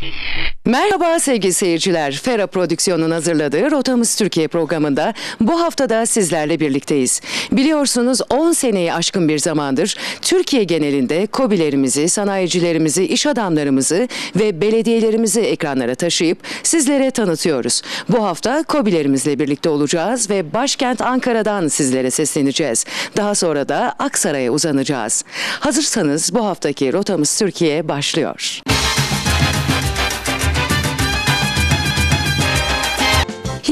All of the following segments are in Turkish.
Yeah. Merhaba sevgili seyirciler. Fera Prodüksiyon'un hazırladığı Rotamız Türkiye programında bu haftada sizlerle birlikteyiz. Biliyorsunuz 10 seneyi aşkın bir zamandır Türkiye genelinde kobilerimizi, sanayicilerimizi, iş adamlarımızı ve belediyelerimizi ekranlara taşıyıp sizlere tanıtıyoruz. Bu hafta kobilerimizle birlikte olacağız ve başkent Ankara'dan sizlere sesleneceğiz. Daha sonra da Aksaray'a uzanacağız. Hazırsanız bu haftaki Rotamız Türkiye başlıyor.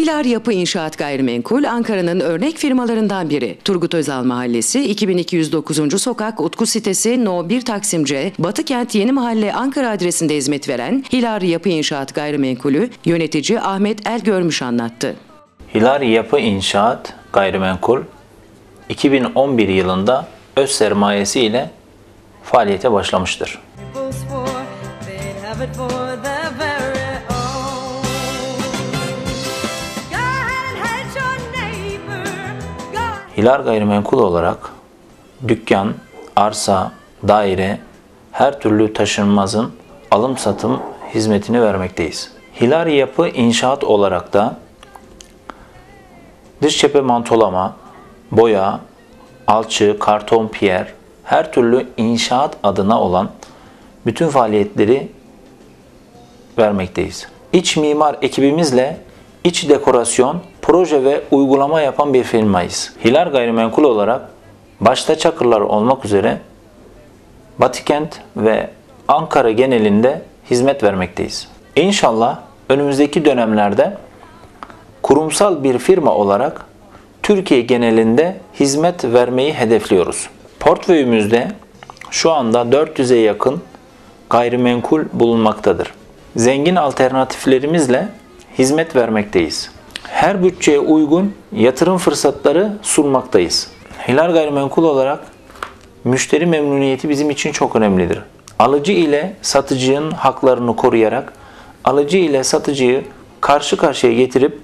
Hilar Yapı İnşaat Gayrimenkul Ankara'nın örnek firmalarından biri. Turgut Özal Mahallesi 2209. Sokak Utku Sitesi No 1 Taksim C Batıkent Yeni Mahalle Ankara adresinde hizmet veren Hilar Yapı İnşaat Gayrimenkulü yönetici Ahmet El Görmüş anlattı. Hilari Yapı İnşaat Gayrimenkul 2011 yılında öz sermayesi ile faaliyete başlamıştır. Hilar Gayrimenkul olarak dükkan, arsa, daire, her türlü taşınmazın alım satım hizmetini vermekteyiz. Hilari Yapı İnşaat olarak da dış cephe mantolama, boya, alçı, karton piyer, her türlü inşaat adına olan bütün faaliyetleri vermekteyiz. İç mimar ekibimizle iç dekorasyon, proje ve uygulama yapan bir firmayız. Hilar Gayrimenkul olarak başta Çakırlar olmak üzere Batıkent ve Ankara genelinde hizmet vermekteyiz. İnşallah önümüzdeki dönemlerde kurumsal bir firma olarak Türkiye genelinde hizmet vermeyi hedefliyoruz. Portföyümüzde şu anda 400'e yakın gayrimenkul bulunmaktadır. Zengin alternatiflerimizle hizmet vermekteyiz. Her bütçeye uygun yatırım fırsatları sunmaktayız. Hilal Gayrimenkul olarak müşteri memnuniyeti bizim için çok önemlidir. Alıcı ile satıcının haklarını koruyarak alıcı ile satıcıyı karşı karşıya getirip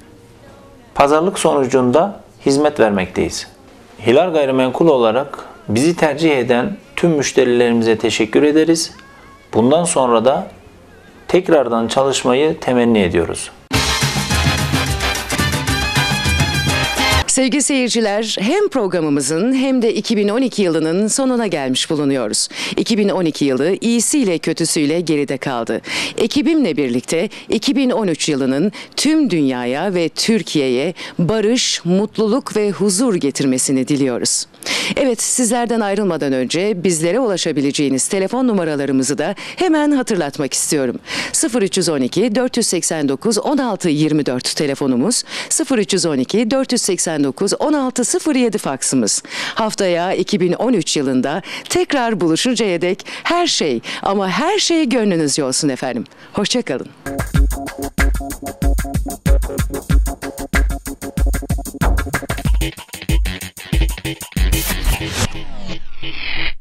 pazarlık sonucunda hizmet vermekteyiz. Hilal Gayrimenkul olarak bizi tercih eden tüm müşterilerimize teşekkür ederiz. Bundan sonra da tekrardan çalışmayı temenni ediyoruz. Sevgili seyirciler, hem programımızın hem de 2012 yılının sonuna gelmiş bulunuyoruz. 2012 yılı iyisiyle kötüsüyle geride kaldı. Ekibimle birlikte 2013 yılının tüm dünyaya ve Türkiye'ye barış, mutluluk ve huzur getirmesini diliyoruz. Evet, sizlerden ayrılmadan önce bizlere ulaşabileceğiniz telefon numaralarımızı da hemen hatırlatmak istiyorum. 0312 489 16 24 telefonumuz, 0312 489 1607 faksımız. Haftaya 2013 yılında tekrar buluşuncaya dek her şey ama her şey gönlünüzce olsun efendim. Hoşçakalın. Yeah.